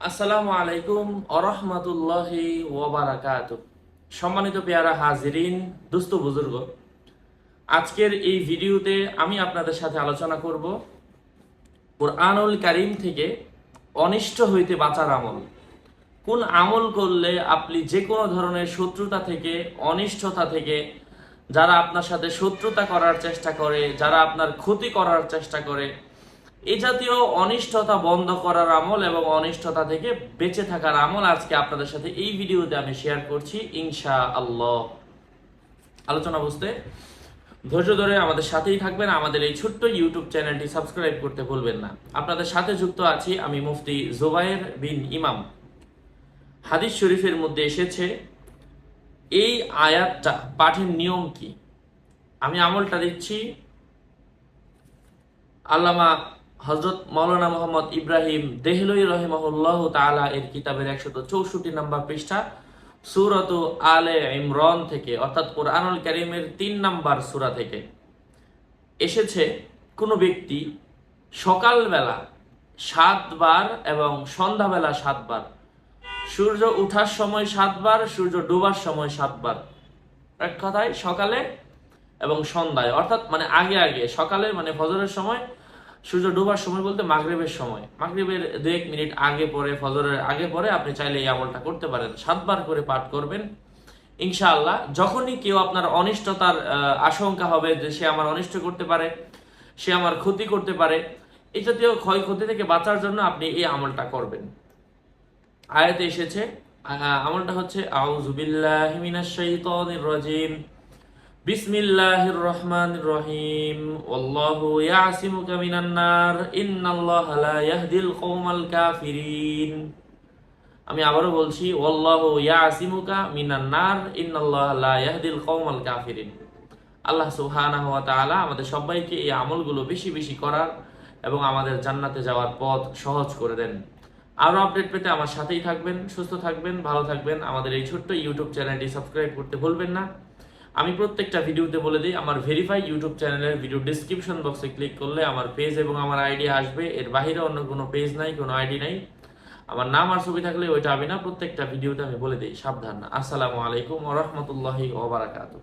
আসসালামু আলাইকুম আরহামতুল্লাহি ওবারাকাত। সম্মানিত পেয়ারা হাজিরিন, দুস্থ বুজুর্গ, আজকের এই ভিডিওতে আমি আপনাদের সাথে আলোচনা করব কোরআনুল কারিম থেকে অনিষ্ট হইতে বাঁচার আমল। কোন আমল করলে আপনি যে কোনো ধরনের শত্রুতা থেকে, অনিষ্টতা থেকে, যারা আপনার সাথে শত্রুতা করার চেষ্টা করে, যারা আপনার ক্ষতি করার চেষ্টা করে এই জাতীয় অনিষ্টতা বন্ধ করার আমল এবং অনিষ্টতা থেকে বেঁচে থাকার আমল আজকে আপনাদের সাথে এই ভিডিওতে আমি শেয়ার করছি ইনশা আল্লাহ আলোচনা বুঝতে ধৈর্য ধরে আমাদের সাথেই থাকবেন, আমাদের এই ছোট্ট ইউটিউব চ্যানেলটি সাবস্ক্রাইব করতে ভুলবেন না। আপনাদের সাথে যুক্ত আছি আমি মুফতি জোবায়ের বিন ইমাম। হাদিস শরীফের মধ্যে এসেছে, এই আয়াতটা, পাঠের নিয়ম কি? আমি আমলটা দিচ্ছি, আল্লামা হজরত মৌলানা মোহাম্মদ ইব্রাহিম দেহলই রহিমাহুল্লাহ তাআলা এর কিতাবের একশত চৌষট্টি নম্বর পৃষ্ঠা, সুরত আলে ইমরন থেকে, অর্থাৎ কোরআনুল কারিমের তিন নাম্বার সূরা থেকে। এসেছে কোনো ব্যক্তি সকালবেলা সাতবার এবং সন্ধ্যাবেলা সাতবার, সূর্য উঠার সময় সাতবার, সূর্য ডোবার সময় সাতবার। এক কথায় সকালে এবং সন্ধ্যায়, অর্থাৎ মানে আগে আগে, সকালে মানে ফজরের সময় সূর্য ডোবার সময় বলতে মাগরিবের সময়। মাগরিবের দু এক মিনিট আগে পরে, ফজরের আগে পরে আপনি চাইলে এই আমলটা করতে পারেন। সাতবার করে পাঠ করবেন। ইনশাআল্লাহ, যখনই কেউ আপনার অনিষ্টতার আশঙ্কা হবে যে সে আমার অনিষ্ট করতে পারে, সে আমার ক্ষতি করতে পারে, এই জাতীয় ক্ষয়ক্ষতি থেকে বাঁচার জন্য আপনি এই আমলটা করবেন। আয়াতে এসেছে আমলটা হচ্ছে আউযু বিল্লাহি মিনাশ শাইতানির রাজিম। রহমানির রহিম ইয়াহদিল কাফিরিন। আমি আবারও বলছি ইয়াহদিল কাফিরিন। আল্লাহ সুবহানাহু ওয়া আমাদের সবাইকে এই আমলগুলো বেশি বেশি করার এবং আমাদের জান্নাতে যাওয়ার পথ সহজ করে দেন। আরও আপডেট পেতে আমার সাথেই থাকবেন, সুস্থ থাকবেন, ভালো থাকবেন। আমাদের এই ছোট্ট ইউটিউব চ্যানেলটি সাবস্ক্রাইব করতে ভুলবেন না। আমি প্রত্যেকটা ভিডিওতে বলে দিই, আমার ভেরিফাই ইউটিউব চ্যানেলের ভিডিও ডিসক্রিপশন বক্সে ক্লিক করলে আমার পেজ এবং আমার আইডি আসবে। এর বাইরে অন্য কোনো পেজ নাই, কোনো আইডি নাই। আমার নাম আর ছবি থাকলে ওইটা আমি না, প্রত্যেকটা ভিডিওতে আমি বলে দিই, সাবধান আসসালামু আলাইকুম রহমতুল্লাহি ওবরাকাতুহ